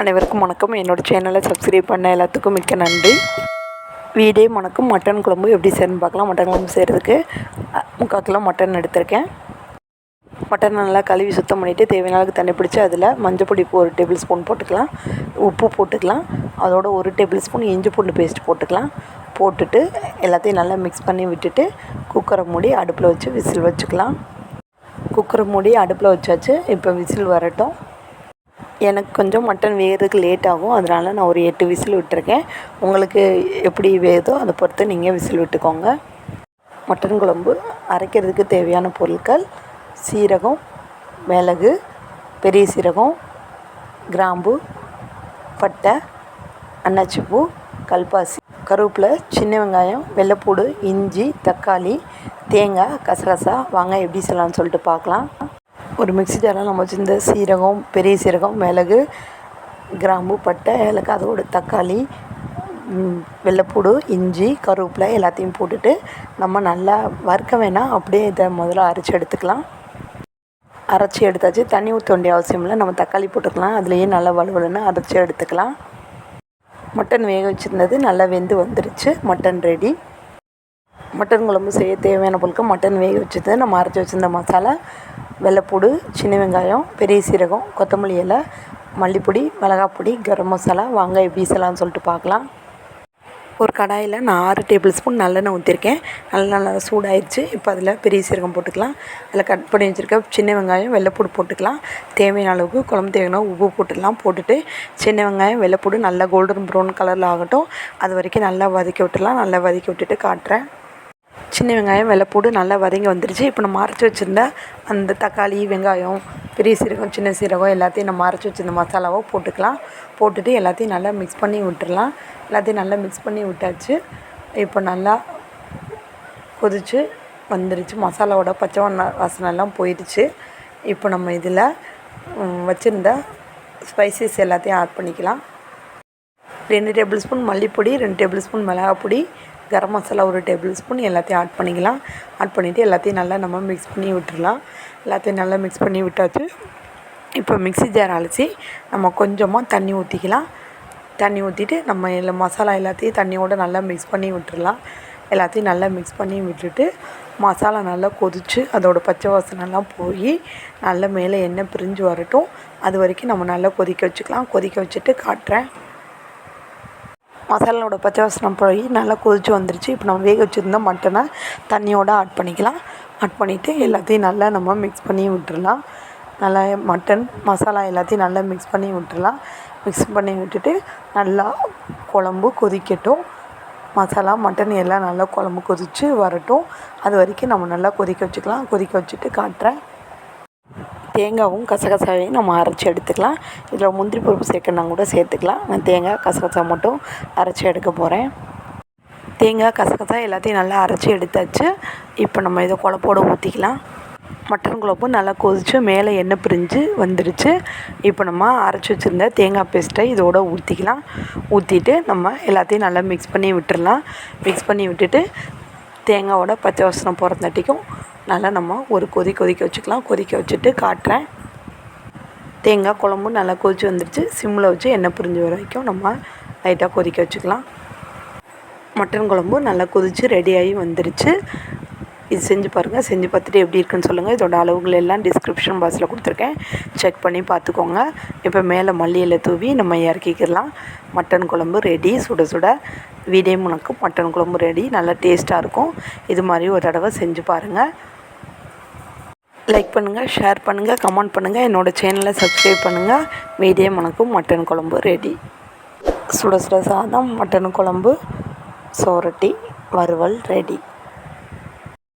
அனைவருக்கும் வணக்கம். என்னோட சேனலை சப்ஸ்கிரைப் பண்ண எல்லாத்துக்கும் மிக்க நன்றி. வீடே வணக்கம் மட்டன் குழம்பு எப்படி செய்யணும்னு பார்க்கலாம். மட்டன் குழம்பு செய்கிறதுக்கு முக்கால் கிலோ மட்டன் எடுத்திருக்கேன். மட்டன் நல்லா கழுவி சுத்தம் பண்ணிவிட்டு தேவையான அளவுக்கு தண்ணி பிடிச்சி அதில் மஞ்சள் பொடி ஒரு டேபிள் ஸ்பூன் போட்டுக்கலாம். உப்பு போட்டுக்கலாம். அதோட ஒரு டேபிள் ஸ்பூன் இஞ்சி பூண்டு பேஸ்ட் போட்டுக்கலாம். போட்டுட்டு எல்லாத்தையும் நல்லா மிக்ஸ் பண்ணி விட்டுட்டு குக்கரை மூடி அடுப்பில் வச்சு விசில் வச்சுக்கலாம். குக்கரை மூடி அடுப்பில் வச்சாச்சு. இப்போ விசில் வரட்டும். எனக்கு கொஞ்சம் மட்டன் வேகிறதுக்கு லேட் ஆகும். அதனால் நான் ஒரு எட்டு விசில் விட்டுருக்கேன். உங்களுக்கு எப்படி வேதோ அதை பொறுத்து நீங்கள் விசில் விட்டுக்கோங்க. மட்டன் குழம்பு அரைக்கிறதுக்கு தேவையான பொருட்கள் சீரகம் மிளகு பெரிய சீரகம் கிராம்பு பட்டை அன்னாச்சிப்பூ கல்பாசி. கருவேப்பிலை சின்ன வெங்காயம் வெள்ளைப்பூடு இஞ்சி தக்காளி தேங்காய் கசகசா வாங்க எப்படி செய்யலாம்னு சொல்லிட்டு பார்க்கலாம். ஒரு மிக்சி ஜாரில் நம்ம வச்சுருந்த சீரகம் பெரிய சீரகம் மிளகு கிராம்பு பட்டை ஏலக்காய் அதோட தக்காளி வெள்ளைப்பூடு இஞ்சி கருவேப்பிலை எல்லாத்தையும் போட்டுட்டு நம்ம நல்லா வறுக்க வேணாம். அப்படியே இதை முதல்ல அரைச்சி எடுத்துக்கலாம். அரைச்சி எடுத்தாச்சு. தண்ணி ஊற்ற வேண்டிய அவசியம் இல்லை. நம்ம தக்காளி போட்டுக்கலாம். அதுலேயே நல்லா வலுவலுன்னு அரைச்சி எடுத்துக்கலாம். மட்டன் வேக வச்சுருந்தது நல்லா வெந்து வந்துருச்சு. மட்டன் ரெடி மட்டன் குழம்பு செய்ய தேவையான பொருட்கள் மட்டன் வேக வச்சது நம்ம அரைச்சி வச்சிருந்த மசாலா வெள்ளைப்பூடு சின்ன வெங்காயம் பெரிய சீரகம் கொத்தமல்லி இலை மல்லிப்பொடி மிளகாப்பொடி கரம் மசாலா வாங்க எப்படி செய்யலாம்னு சொல்லிட்டு பார்க்கலாம். ஒரு கடாயில் நான் ஆறு டேபிள் ஸ்பூன் நல்லெண்ணெய் ஊற்றிருக்கேன் நல்ல நல்லா சூடாயிருச்சு. இப்போ அதில் பெரிய சீரகம் போட்டுக்கலாம். அதில் கட் பண்ணி வச்சுருக்க சின்ன வெங்காயம் வெள்ளைப்பூடு போட்டுக்கலாம். தேவையான அளவுக்கு குழம்பு தேவையான உப்பு போட்டுடலாம் போட்டுட்டு சின்ன வெங்காயம் வெள்ளைப்பூடு நல்லா கோல்டன் ப்ரௌன் கலரில் ஆகட்டும். அது வரைக்கும் நல்லா வதக்கி விட்டுடலாம். நல்லா வதக்கி விட்டுட்டு காட்டுறேன். சின்ன வெங்காயம் வெள்ளைப்பூடு நல்லா வதங்கி வந்துருச்சு. இப்போ நம்ம அரைச்சி வச்சுருந்த அந்த தக்காளி வெங்காயம் பெரிய சீரகம் சின்ன சீரகம் எல்லாத்தையும் நம்ம அரைச்சி வச்சிருந்த மசாலாவை போட்டுக்கலாம். போட்டுட்டு எல்லாத்தையும் நல்லா மிக்ஸ் பண்ணி விட்டுடலாம் எல்லாத்தையும் நல்லா மிக்ஸ் பண்ணி விட்டாச்சு. இப்போ நல்லா கொதிச்சு வந்துருச்சு. மசாலாவோட பச்சை வண்ண வாசனைலாம் போயிடுச்சு. இப்போ நம்ம இதில் வச்சுருந்த ஸ்பைசஸ் எல்லாத்தையும் ஆட் பண்ணிக்கலாம். ரெண்டு டேபிள் ஸ்பூன் மல்லிப்பொடி ரெண்டு டேபிள் ஸ்பூன் மிளகாப்பொடி கரம் மசாலா ஒரு டேபிள் ஸ்பூன் எல்லாத்தையும் ஆட் பண்ணிக்கலாம். ஆட் பண்ணிவிட்டு எல்லாத்தையும் நல்லா நம்ம மிக்ஸ் பண்ணி விட்டுடலாம் எல்லாத்தையும் நல்லா மிக்ஸ் பண்ணி விட்டாச்சு. இப்போ மிக்ஸி ஜார் அலசி நம்ம கொஞ்சமாக தண்ணி ஊற்றிக்கலாம் தண்ணி ஊற்றிட்டு நம்ம எல்லா மசாலா எல்லாத்தையும் தண்ணியோட நல்லா மிக்ஸ் பண்ணி விட்டுடலாம் எல்லாத்தையும் நல்லா மிக்ஸ் பண்ணி விட்டுட்டு மசாலா நல்லா கொதித்து அதோடய பச்சை வாசனைலாம் போய் நல்லா மேலே எண்ணெய் பிரிஞ்சு வரட்டும். அது வரைக்கும் நம்ம நல்லா கொதிக்க வச்சுக்கலாம். கொதிக்க வச்சுட்டு காட்டுறேன். மசாலாவோட பச்சை வாசனை போய் நல்லா கொதிச்சு வந்துருச்சு. இப்போ நம்ம வேக வச்சுருந்த மட்டனை தண்ணியோடு ஆட் பண்ணிக்கலாம். ஆட் பண்ணிவிட்டு எல்லாத்தையும் நல்லா நம்ம மிக்ஸ் பண்ணி விட்டுறலாம். நல்லா மட்டன் மசாலா எல்லாத்தையும் நல்லா மிக்ஸ் பண்ணி விட்டுறலாம். மிக்ஸ் பண்ணி விட்டுட்டு நல்லா குழம்பு கொதிக்கட்டும். மசாலா மட்டன் எல்லாம் நல்லா குழம்பு கொதித்து வரட்டும். அது வரைக்கும் நம்ம நல்லா கொதிக்க வச்சுக்கலாம். கொதிக்க வச்சுட்டு காட்டுறேன். தேங்காவும் கசகசாவையும் நம்ம அரைச்சி எடுத்துக்கலாம். இதில் முந்திரி பருப்பு சேர்க்கணுன்னா கூட சேர்த்துக்கலாம். நான் தேங்காய் கசகசா மட்டும் அரைச்சி எடுக்க போகிறேன் தேங்காய் கசகசா எல்லாத்தையும் நல்லா அரைச்சி எடுத்தாச்சு. இப்போ நம்ம இதை குழப்போடு ஊற்றிக்கலாம் மட்டன் குழம்பு நல்லா கொதித்து மேலே எண்ணெய் பிரிஞ்சு வந்துடுச்சு இப்போ நம்ம அரைச்சி வச்சுருந்த தேங்காய் பேஸ்ட்டை இதோட ஊற்றிக்கலாம் ஊற்றிட்டு நம்ம எல்லாத்தையும் நல்லா மிக்ஸ் பண்ணி விட்டுடலாம் மிக்ஸ் பண்ணி விட்டுட்டு தேங்காவோட பச்சை வாசனை போகிறதாட்டிக்கும் நல்லா நம்ம ஒரு கொதி கொதிக்க வச்சுக்கலாம். கொதிக்க வச்சுட்டு காட்டுறேன். தேங்காய் குழம்பு நல்லா கொதிச்சு வந்துடுச்சு சிம்மில் வச்சு எண்ணெய் புரிஞ்சு வர வரைக்கும் நம்ம லைட்டாக கொதிக்க வச்சுக்கலாம். மட்டன் குழம்பு நல்லா கொதித்து ரெடியாகி வந்துருச்சு. இது செஞ்சு பாருங்கள் செஞ்சு பார்த்துட்டு எப்படி இருக்குன்னு சொல்லுங்கள் இதோட அளவுகள் எல்லாம் டிஸ்கிரிப்ஷன் பாக்ஸில் கொடுத்துருக்கேன். செக் பண்ணி பார்த்துக்கோங்க. இப்போ மேலே மல்லியில் தூவி நம்ம இறக்கிக்கலாம் மட்டன் குழம்பு ரெடி சுட சுட. வீடே முனக்கு மட்டன் குழம்பு ரெடி நல்லா டேஸ்ட்டாக இருக்கும். இது மாதிரி ஒரு தடவை செஞ்சு பாருங்கள் லைக் பண்ணுங்கள் ஷேர் பண்ணுங்கள் கமெண்ட் பண்ணுங்கள் என்னோடய சேனலை சப்ஸ்கிரைப் பண்ணுங்கள் மீடியம் மணக்கும் மட்டன் குழம்பு ரெடி சுட சுட சாதம் மட்டன் குழம்பு சோரட்டி வறுவல் ரெடி